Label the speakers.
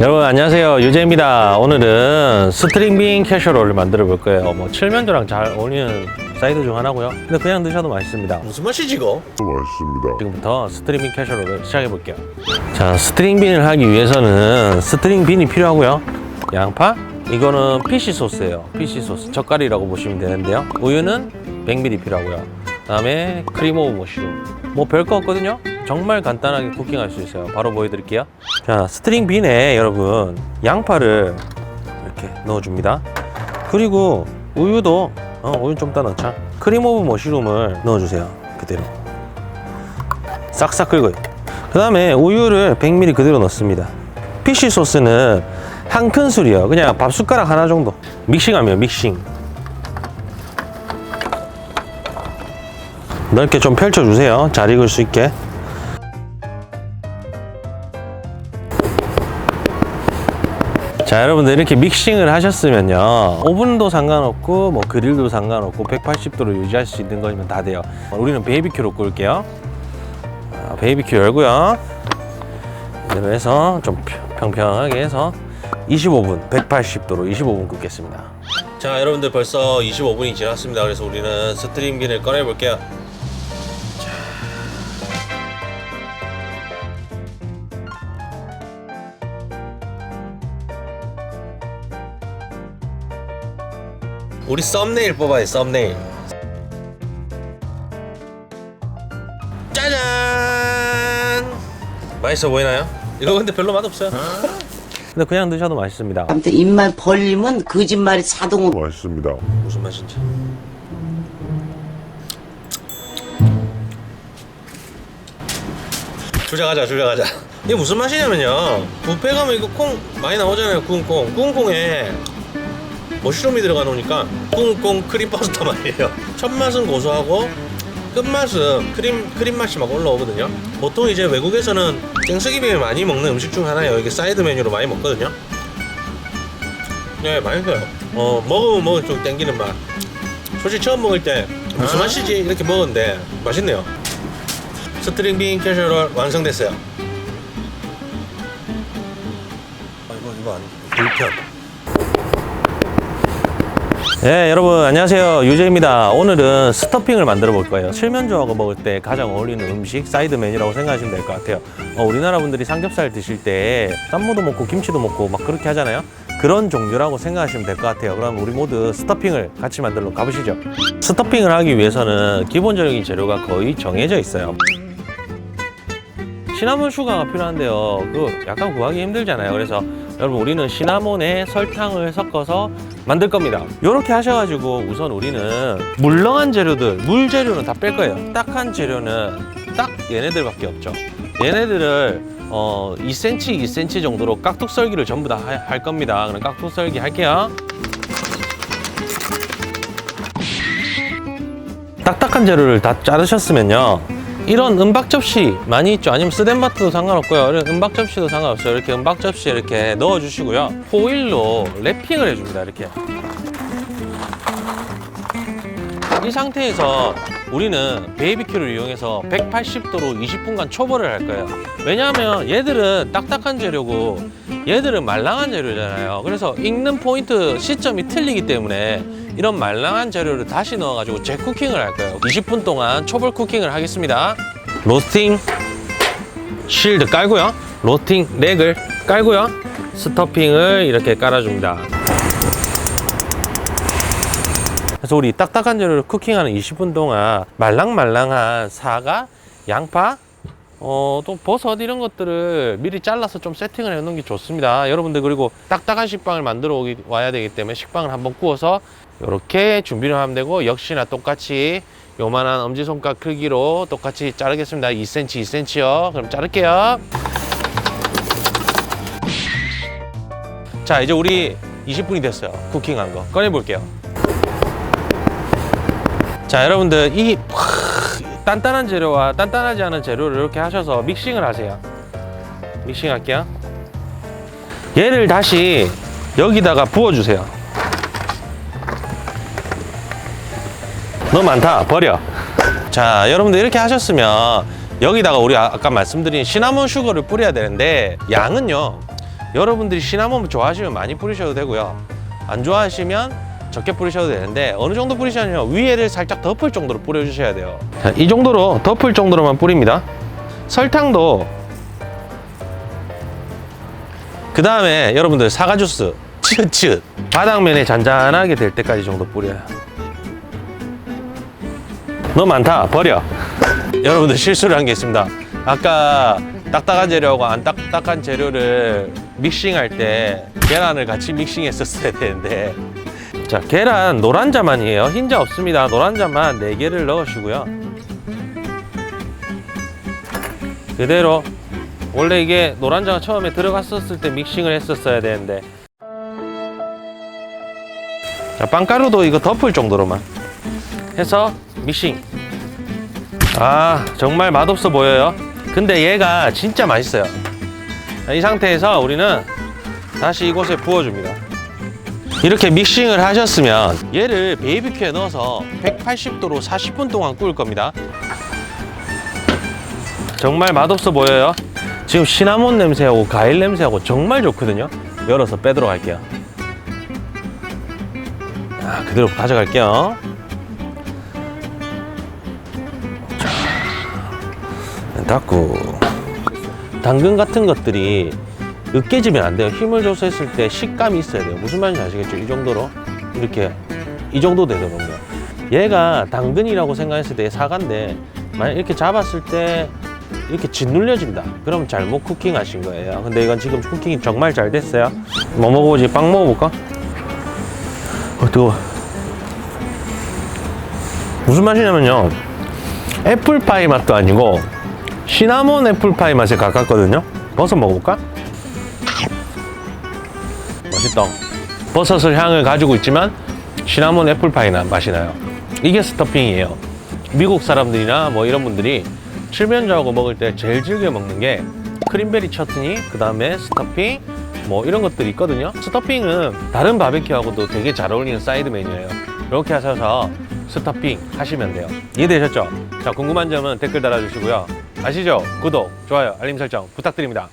Speaker 1: 여러분 안녕하세요. 유재입니다. 오늘은 스트링 빈 캐셔롤을 만들어 볼 거예요. 뭐 칠면조랑 잘 어울리는 사이드 중 하나고요. 근데 그냥 드셔도 맛있습니다. 무슨 맛이지 이거?
Speaker 2: 맛있습니다.
Speaker 1: 지금부터 스트링 빈 캐셔롤을 시작해 볼게요. 자 스트링 빈을 하기 위해서는 스트링 빈이 필요하고요. 양파? 이거는 피시 소스예요. 피시 소스. 젓갈이라고 보시면 되는데요. 우유는 100ml 필요하고요. 그 다음에 크림 오브 머쉬룸 뭐 별거 없거든요 정말 간단하게 쿠킹할 수 있어요. 바로 보여드릴게요. 자 스트링 빈에 여러분 양파를 이렇게 넣어줍니다. 그리고 우유도 어, 우유 좀더 넣자. 크림 오브 머쉬룸을 넣어주세요. 그대로. 싹싹 긁어요. 그 다음에 우유를 100ml 그대로 넣습니다. 피쉬 소스는 한 큰술이요. 그냥 밥 숟가락 하나 정도. 믹싱하면 믹싱. 넓게 좀 펼쳐주세요. 잘 익을 수 있게 자 여러분들 이렇게 믹싱을 하셨으면요. 오븐도 상관없고 뭐 그릴도 상관없고 180도로 유지할 수 있는 거면 다 돼요. 우리는 베이비큐로 구울게요. 아, 베이비큐 열고요. 이대로 해서 좀 평평하게 해서 25분 180도로 25분 굽겠습니다. 자 여러분들 벌써 25분이 지났습니다. 그래서 우리는 스트링빈을 꺼내 볼게요 우리 썸네일 뽑아요 썸네일. 짜잔! 맛있어 보이나요? 이거 근데 별로 맛없어요. 근데 그냥 드셔도 맛있습니다.
Speaker 3: 아무튼 입만 벌리면 거짓말이 자동으로.
Speaker 2: 맛있습니다.
Speaker 1: 무슨 맛인지. 주작하자 주작하자. 이게 무슨 맛이냐면요. 뷔페 가면 이거 콩 많이 나오잖아요 구운 콩. 구운 콩에 머쉬룸이 들어가 놓으니까 콩 크림 파스타 맛이에요. 첫 맛은 고소하고 끝맛은 크림 크림 맛이 막 올라오거든요. 보통 이제 외국에서는 땡스기빙에 많이 먹는 음식 중 하나예요. 이게 사이드 메뉴로 많이 먹거든요. 네 맛있어요. 어 먹으면 먹을수록 땡기는 맛. 솔직히 처음 먹을 때 무슨 맛이지? 이렇게 먹었는데 맛있네요. 스트링 빈 캐셔롤 완성됐어요. 아이고 이거 아니 불편 네 여러분 안녕하세요. 유재입니다. 오늘은 스토핑을 만들어 볼 거예요. 칠면조하고 먹을 때 가장 어울리는 음식 사이드 메뉴라고 생각하시면 될 것 같아요. 어, 우리나라 분들이 삼겹살 드실 때 쌈무도 먹고 김치도 먹고 막 그렇게 하잖아요. 그런 종류라고 생각하시면 될 것 같아요. 그럼 우리 모두 스토핑을 같이 만들러 가보시죠. 스토핑을 하기 위해서는 기본적인 재료가 거의 정해져 있어요. 시나몬 슈가가 필요한데요. 그 약간 구하기 힘들잖아요. 그래서 여러분 우리는 시나몬에 설탕을 섞어서 만들 겁니다. 이렇게 하셔가지고 우선 우리는 물렁한 재료들, 물 재료는 다 뺄 거예요. 딱한 재료는 딱 얘네들밖에 없죠. 얘네들을 어 2cm, 2cm 정도로 깍둑 썰기를 전부 다 할 겁니다. 그럼 깍둑 썰기 할게요. 딱딱한 재료를 다 자르셨으면요. 이런 은박 접시 많이 있죠. 아니면 스댄바트도 상관없고요. 이런 은박 접시도 상관없어요. 이렇게 은박 접시에 이렇게 넣어 주시고요. 호일로 랩핑을 해줍니다. 이렇게. 이 상태에서 우리는 베이비큐를 이용해서 180도로 20분간 초벌을 할 거예요. 왜냐하면 얘들은 딱딱한 재료고 얘들은 말랑한 재료잖아요. 그래서 익는 포인트 시점이 틀리기 때문에 이런 말랑한 재료를 다시 넣어가지고 재쿠킹을 할 거예요. 20분 동안 초벌 쿠킹을 하겠습니다. 로스팅 실드 깔고요. 로스팅 렉을 깔고요. 스토핑을 이렇게 깔아줍니다. 그래서 우리 딱딱한 재료를 쿠킹하는 20분 동안 말랑말랑한 사과, 양파, 어, 또 버섯 이런 것들을 미리 잘라서 좀 세팅을 해 놓는 게 좋습니다. 여러분들 그리고 딱딱한 식빵을 만들어 오기, 와야 되기 때문에 식빵을 한번 구워서 이렇게 준비를 하면 되고 역시나 똑같이 요만한 엄지손가락 크기로 똑같이 자르겠습니다. 2cm, 2cm요. 그럼 자를게요. 자, 이제 우리 20분이 됐어요. 쿠킹한 거. 꺼내 볼게요. 자, 여러분들 이 단단한 재료와 단단하지 않은 재료를 이렇게 하셔서 믹싱을 하세요. 믹싱 할게요. 얘를 다시 여기다가 부어주세요. 너무 많다. 버려. 자, 여러분들 이렇게 하셨으면 여기다가 우리 아- 아까 말씀드린 시나몬 슈거를 뿌려야 되는데 양은요. 여러분들이 시나몬 좋아하시면 많이 뿌리셔도 되고요. 안 좋아하시면 적게 뿌리셔도 되는데 어느 정도 뿌리시냐면 위에를 살짝 덮을 정도로 뿌려주셔야 돼요. 자, 이 정도로 덮을 정도로만 뿌립니다. 설탕도 그 다음에 여러분들 사과 주스 치읓치읓 바닥면에 잔잔하게 될 때까지 정도 뿌려요. 너무 많다 버려. 여러분들 실수를 한 게 있습니다. 아까 딱딱한 재료하고 안 딱딱한 재료를 믹싱할 때 계란을 같이 믹싱했었어야 되는데 자 계란 노란 자만이에요. 흰자 없습니다. 노란 자만 4개를 넣으시고요. 그대로 원래 이게 노란자가 처음에 들어갔었을 때 믹싱을 했었어야 되는데. 자 빵가루도 이거 덮을 정도로만 해서 믹싱. 아 정말 맛없어 보여요. 근데 얘가 진짜 맛있어요. 자, 이 상태에서 우리는 다시 이곳에 부어줍니다 이렇게 믹싱을 하셨으면 얘를 베이비큐에 넣어서 180도로 40분 동안 구울 겁니다. 정말 맛없어 보여요. 지금 시나몬 냄새하고 과일 냄새하고 정말 좋거든요. 열어서 빼도록 할게요. 아, 그대로 가져갈게요. 닫고. 당근 같은 것들이 으깨지면 안 돼요. 힘을 줘서 했을 때 식감이 있어야 돼요. 무슨 말인지 아시겠죠? 이 정도로 이렇게 이 정도 되거든요 얘가 당근이라고 생각했을 때 사과인데 만약 이렇게 잡았을 때 이렇게 짓눌려진다. 그러면 잘못 쿠킹 하신 거예요. 근데 이건 지금 쿠킹이 정말 잘 됐어요. 뭐 먹어보지? 빵 먹어볼까? 어 뜨거워. 무슨 맛이냐면요. 애플파이 맛도 아니고 시나몬 애플파이 맛에 가깝거든요. 버섯 먹어볼까? 맛있다 버섯을 향을 가지고 있지만 시나몬 애플파이 나 맛이 나요. 이게 스토핑이에요. 미국 사람들이나 뭐 이런 분들이 칠면조하고 먹을 때 제일 즐겨 먹는 게 크림베리 처트니 그 다음에 스토핑 뭐 이런 것들이 있거든요. 스토핑은 다른 바베큐하고도 되게 잘 어울리는 사이드 메뉴예요. 이렇게 하셔서 스토핑 하시면 돼요. 이해되셨죠? 자 궁금한 점은 댓글 달아주시고요. 아시죠? 구독, 좋아요, 알림 설정 부탁드립니다